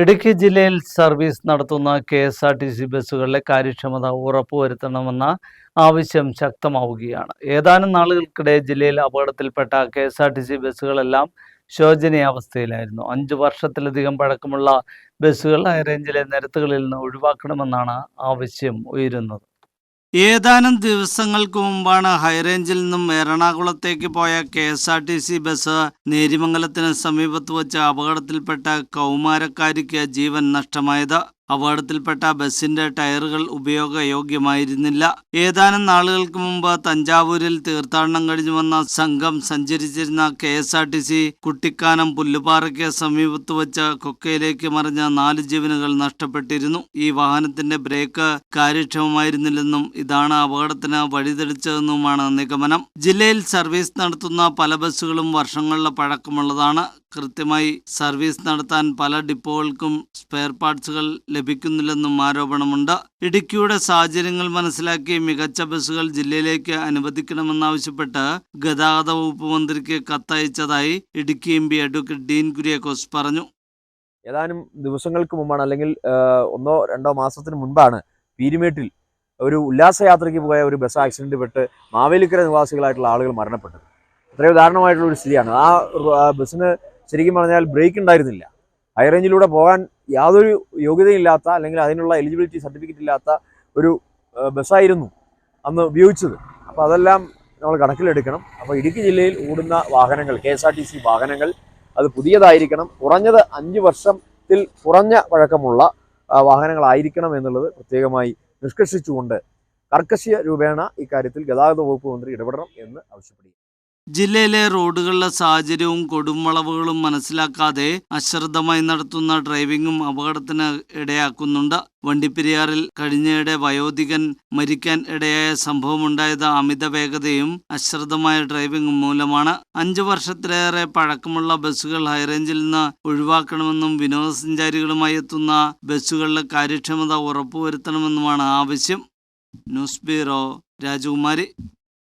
ഇടുക്കി ജില്ലയിൽ സർവീസ് നടത്തുന്ന K S R T C ബസ്സുകളിലെ കാര്യക്ഷമത ഉറപ്പുവരുത്തണമെന്ന ആവശ്യം ശക്തമാവുകയാണ്. ഏതാനും നാളുകൾക്കിടെ ജില്ലയിൽ അപകടത്തിൽപ്പെട്ട K S R T C ബസ്സുകളെല്ലാം ശോചനീയാവസ്ഥയിലായിരുന്നു. അഞ്ചു വർഷത്തിലധികം പഴക്കമുള്ള ബസ്സുകൾ ഹൈറേഞ്ചിലെ നിരത്തുകളിൽ നിന്ന് ഒഴിവാക്കണമെന്നാണ് ആവശ്യം ഉയരുന്നത്. ഏതാനും ദിവസങ്ങൾക്ക് മുമ്പാണ് ഹൈറേഞ്ചിൽ നിന്നും എറണാകുളത്തേക്ക് പോയ K S R T C bus നേരിമംഗലത്തിന് സമീപത്ത് വച്ച് അപകടത്തിൽപ്പെട്ട കൗമാരക്കാരിക്ക് ജീവൻ നഷ്ടമായത്. അപകടത്തിൽപ്പെട്ട ബസിന്റെ ടയറുകൾ ഉപയോഗയോഗ്യമായിരുന്നില്ല. ഏതാനും നാളുകൾക്ക് മുമ്പ് തഞ്ചാവൂരിൽ തീർത്ഥാടനം കഴിഞ്ഞു വന്ന സംഘം സഞ്ചരിച്ചിരുന്ന K S R T C Kuttikkanam പുല്ലുപാറയ്ക്ക് സമീപത്ത് വച്ച് കൊക്കയിലേക്ക് മറിഞ്ഞ നാല് ജീവനുകൾ നഷ്ടപ്പെട്ടിരുന്നു. ഈ വാഹനത്തിന്റെ ബ്രേക്ക് കാര്യക്ഷമമായിരുന്നില്ലെന്നും ഇതാണ് അപകടത്തിന് വഴിതെളിച്ചതെന്നുമാണ് നിഗമനം. ജില്ലയിൽ സർവീസ് നടത്തുന്ന പല ബസ്സുകളും വർഷങ്ങളുടെ പഴക്കമുള്ളതാണ്. കൃത്യമായി സർവീസ് നടത്താൻ പല ഡിപ്പോകൾക്കും സ്പെയർ പാർട്സുകൾ ലഭിക്കുന്നില്ലെന്നും ആരോപണമുണ്ട്. ഇടുക്കിയുടെ സാഹചര്യങ്ങൾ മനസ്സിലാക്കി മികച്ച ബസ്സുകൾ ജില്ലയിലേക്ക് അനുവദിക്കണമെന്നാവശ്യപ്പെട്ട് ഗതാഗത വകുപ്പ് മന്ത്രിക്ക് കത്തയച്ചതായി Idukki M P advocate Dean Kuriakose പറഞ്ഞു. ഏതാനും ദിവസങ്ങൾക്ക് മുമ്പാണ് അല്ലെങ്കിൽ ഒന്നോ രണ്ടോ മാസത്തിന് മുൻപാണ് പീരുമേട്ടിൽ ഒരു ഉല്ലാസയാത്രയ്ക്ക് പോയ ഒരു ബസ് ആക്സിഡന്റ് പെട്ട് മാവേലിക്കര നിവാസികളായിട്ടുള്ള ആളുകൾ മരണപ്പെട്ടത്. അത്രയും ഉദാഹരണമായിട്ടുള്ള ഒരു സ്ഥിതിയാണ്. ആ ബസ്സിന് ശരിക്കും പറഞ്ഞാൽ ബ്രേക്ക് ഉണ്ടായിരുന്നില്ല. ഹൈ റേഞ്ചിലൂടെ പോകാൻ യാതൊരു യോഗ്യതയില്ലാത്ത അല്ലെങ്കിൽ അതിനുള്ള എലിജിബിലിറ്റി സർട്ടിഫിക്കറ്റ് ഇല്ലാത്ത ഒരു ബസ്സായിരുന്നു അന്ന് ഉപയോഗിച്ചത്. അപ്പോൾ അതെല്ലാം നമ്മൾ കണക്കിലെടുക്കണം. അപ്പോൾ ഇടുക്കി ജില്ലയിൽ ഓടുന്ന വാഹനങ്ങൾ K S R T C വാഹനങ്ങൾ അത് പുതിയതായിരിക്കണം. കുറഞ്ഞത് അഞ്ച് വർഷത്തിൽ കുറഞ്ഞ പഴക്കമുള്ള വാഹനങ്ങളായിരിക്കണം എന്നുള്ളത് പ്രത്യേകമായി നിഷ്കർഷിച്ചുകൊണ്ട് കർക്കശിയ രൂപേണ ഇക്കാര്യത്തിൽ ഗതാഗത വകുപ്പ് മന്ത്രി ഇടപെടണം എന്ന് ആവശ്യപ്പെടുന്നു. ജില്ലയിലെ റോഡുകളിലെ സാഹചര്യവും കൊടുംവളവുകളും മനസ്സിലാക്കാതെ അശ്രദ്ധമായി നടത്തുന്ന ഡ്രൈവിംഗും അപകടത്തിന് ഇടയാക്കുന്നുണ്ട്. വണ്ടിപ്പെരിയാറിൽ കഴിഞ്ഞയിടെ വയോധികൻ മരിക്കാൻ ഇടയായ സംഭവമുണ്ടായത് അമിത വേഗതയും അശ്രദ്ധമായ ഡ്രൈവിംഗും മൂലമാണ്. അഞ്ചു വർഷത്തിലേറെ പഴക്കമുള്ള ബസ്സുകൾ ഹൈറേഞ്ചിൽ നിന്ന് ഒഴിവാക്കണമെന്നും വിനോദസഞ്ചാരികളുമായി എത്തുന്ന ബസ്സുകളുടെ കാര്യക്ഷമത ഉറപ്പുവരുത്തണമെന്നുമാണ് ആവശ്യം. ന്യൂസ് ബ്യൂറോ രാജകുമാരി.